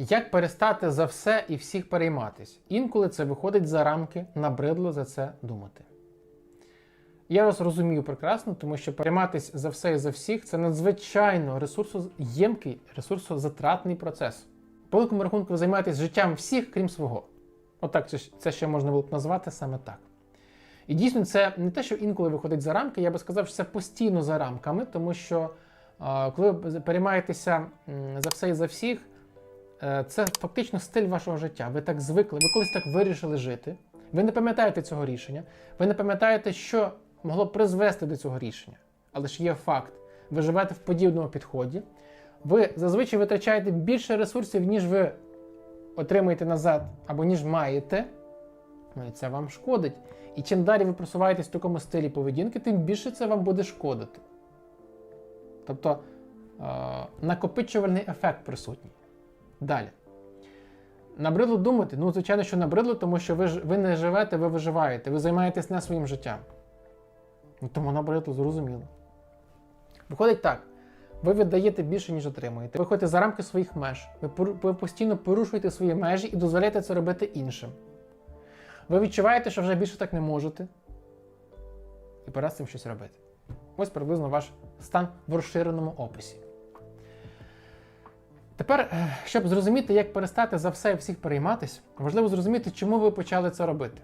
Як перестати за все і всіх перейматись? Інколи це виходить за рамки, набридло за це думати. Я вас розумію прекрасно, тому що перейматись за все і за всіх це надзвичайно ресурсоємкий, ресурсозатратний процес. По великому рахунку ви займаєтесь життям всіх, крім свого. Отак це, це ще можна було б назвати саме так. І дійсно, це не те, що інколи виходить за рамки, я би сказав, що це постійно за рамками, тому що коли ви переймаєтеся за все і за всіх, це фактично стиль вашого життя. Ви так звикли, ви колись так вирішили жити. Ви не пам'ятаєте цього рішення, ви не пам'ятаєте, що могло призвести до цього рішення. Але ж є факт, ви живете в подібному підході. Ви зазвичай витрачаєте більше ресурсів, ніж ви отримуєте назад або ніж маєте. Ну і це вам шкодить. І чим далі ви просуваєтесь в такому стилі поведінки, тим більше це вам буде шкодити. Тобто е- накопичувальний ефект присутній. Далі. Набридло думати? Ну, звичайно, що набридло, тому що ви, ви не живете, ви виживаєте, ви займаєтесь не своїм життям. Ну, тому набридло, зрозуміло. Виходить так. Ви віддаєте більше, ніж отримуєте. Ви ходите за рамки своїх меж. Ви, ви постійно порушуєте свої межі і дозволяєте це робити іншим. Ви відчуваєте, що вже більше так не можете. І пора з цим щось робити. Ось приблизно ваш стан в розширеному описі. Тепер, е, щоб зрозуміти, як перестати за все і всіх перейматись, важливо зрозуміти, чому ви почали це робити.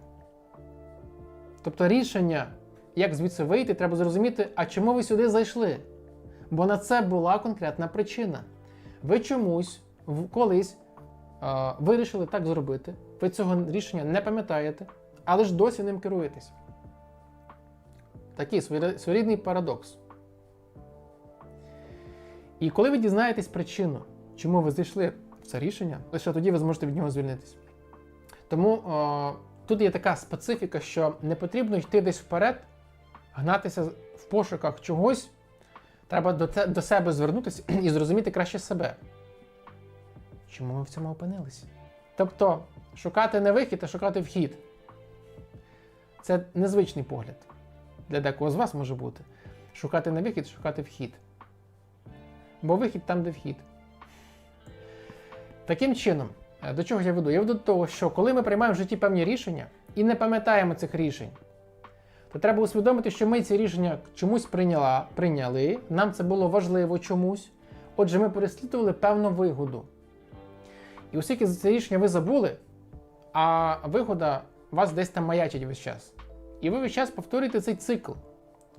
Тобто рішення, як звідси вийти, треба зрозуміти, а чому ви сюди зайшли. Бо на це була конкретна причина. Ви чомусь колись е, вирішили так зробити, ви цього рішення не пам'ятаєте, але ж досі ним керуєтесь. Такий своєрі- своєрідний парадокс. І коли ви дізнаєтесь причину, чому ви зайшли в це рішення, лише тоді ви зможете від нього звільнитися. Тому е, тут є така специфіка, що не потрібно йти десь вперед, гнатися в пошуках чогось. Треба до, те- до себе звернутися і зрозуміти краще себе. Чому ми в цьому опинилися? Тобто, шукати не вихід, а шукати вхід. Це незвичний погляд. Для декого з вас може бути. Шукати не вихід, шукати вхід. Бо вихід там, де вхід. Таким чином, е, до чого я веду? Я веду до того, що коли ми приймаємо в житті певні рішення і не пам'ятаємо цих рішень, то треба усвідомити, що ми ці рішення чомусь прийняла, прийняли, нам це було важливо чомусь. Отже, ми переслідували певну вигоду. І оскільки за це рішення ви забули, а вигода вас десь там маячить весь час. І ви весь час повторюєте цей цикл.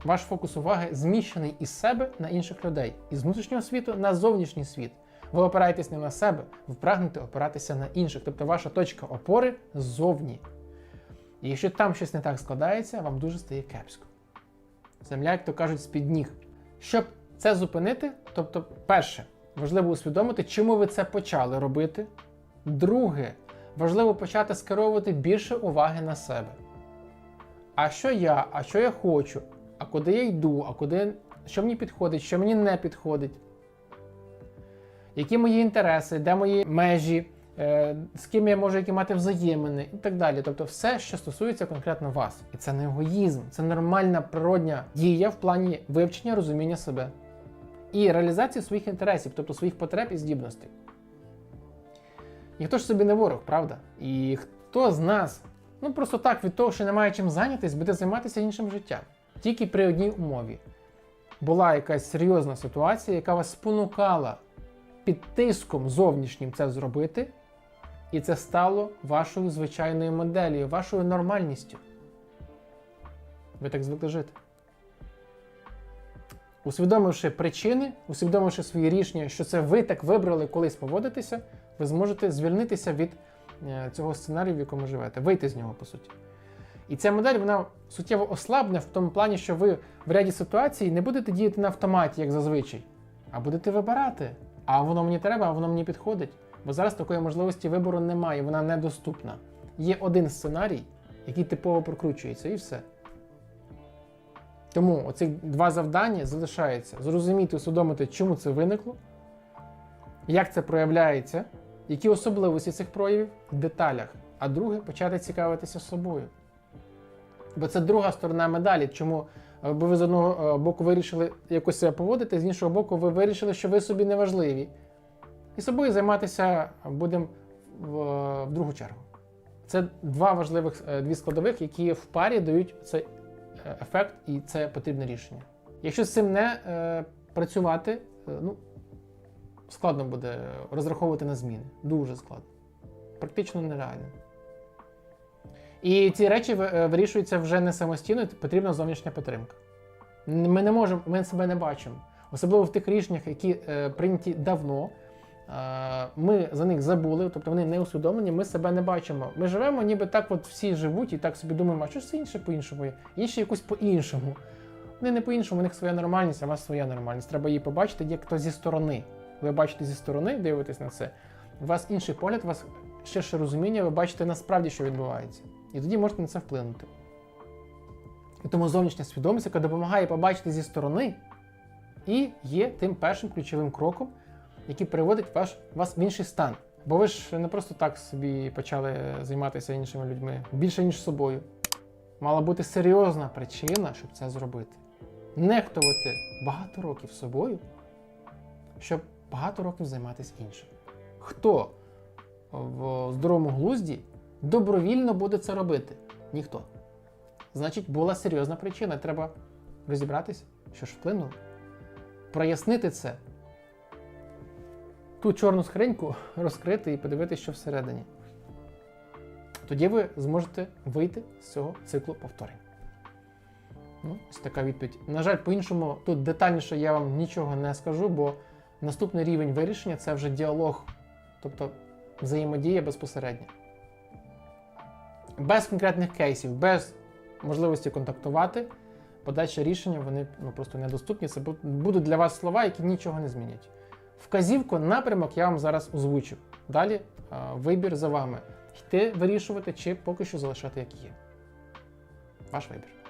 Ваш фокус уваги зміщений із себе на інших людей, із внутрішнього світу на зовнішній світ. Ви опираєтесь не на себе, ви прагнете опиратися на інших. Тобто ваша точка опори ззовні. І якщо там щось не так складається, вам дуже стає кепсько. Земля, як то кажуть, з-під ніг. Щоб це зупинити, тобто, перше, важливо усвідомити, чому ви це почали робити. Друге, важливо почати скеровувати більше уваги на себе. А що я, а що я хочу, а куди я йду, а куди, що мені підходить, що мені не підходить. Які мої інтереси, де мої межі, е, з ким я можу які мати взаємини і так далі. Тобто все, що стосується конкретно вас. І це не егоїзм, це нормальна природня дія в плані вивчення, розуміння себе і реалізації своїх інтересів, тобто своїх потреб і здібностей. Ніхто ж собі не ворог, правда? І хто з нас, ну просто так від того, що немає чим зайнятись, буде займатися іншим життям. Тільки при одній умові. Була якась серйозна ситуація, яка вас спонукала під тиском зовнішнім це зробити, і це стало вашою звичайною моделлю, вашою нормальністю. Ви так звикли жити. Усвідомивши причини, усвідомивши свої рішення, що це ви так вибрали колись поводитися, ви зможете звільнитися від е, цього сценарію, в якому живете, вийти з нього, по суті. І ця модель вона суттєво ослабне в тому плані, що ви в ряді ситуацій не будете діяти на автоматі, як зазвичай, а будете вибирати. А воно мені треба, а воно мені підходить. Бо зараз такої можливості вибору немає, вона недоступна. Є один сценарій, який типово прокручується, і все. Тому оці два завдання залишаються: зрозуміти, усвідомити, чому це виникло, як це проявляється, які особливості цих проявів в деталях. А друге почати цікавитися собою. Бо це друга сторона медалі. Чому бо ви з одного е, боку вирішили якось себе поводити, з іншого боку, ви вирішили, що ви собі не важливі. І собою займатися будемо в, в другу чергу. Це два важливих е, дві складових, які в парі дають цей е, ефект і це потрібне рішення. Якщо з цим не е, працювати, е, ну складно буде розраховувати на зміни. Дуже складно. Практично нереально. І ці речі е, вирішуються вже не самостійно, потрібна зовнішня підтримка. Ми не можемо, ми себе не бачимо. Особливо в тих рішеннях, які е, прийняті давно. Е, ми за них забули, тобто вони не усвідомлені, ми себе не бачимо. Ми живемо, ніби так от всі живуть, і так собі думаємо, а що це інше по-іншому є? Інші якось по-іншому. Вони не по-іншому, у них своя нормальність, а у вас своя нормальність. Треба її побачити як то зі сторони. Ви бачите зі сторони, дивитесь на це. У вас інший погляд, у вас ширше розуміння, ви бачите насправді, що відбувається. І тоді можете на це вплинути. І тому зовнішня свідомість, яка допомагає побачити зі сторони, і є тим першим ключовим кроком, який приводить ваш, вас в інший стан. Бо ви ж не просто так собі почали займатися іншими людьми, більше ніж собою. Мала бути серйозна причина, щоб це зробити. Нехтувати багато років собою, щоб багато років займатися іншим. Хто в здоровому глузді добровільно буде це робити? Ніхто. Значить, була серйозна причина. Треба розібратися, що ж вплинуло. Прояснити це. Ту чорну скриньку розкрити і подивитися, що всередині. Тоді ви зможете вийти з цього циклу повторень. Ну, ось така відповідь. На жаль, по-іншому, тут детальніше я вам нічого не скажу, бо наступний рівень вирішення це вже діалог, тобто взаємодія безпосередня. Без конкретних кейсів, без можливості контактувати, подальші рішення вони ну, просто недоступні. Це будуть для вас слова, які нічого не змінять. Вказівку, напрямок я вам зараз озвучив. Далі а, вибір за вами. Йти вирішувати чи поки що залишати як є. Ваш вибір.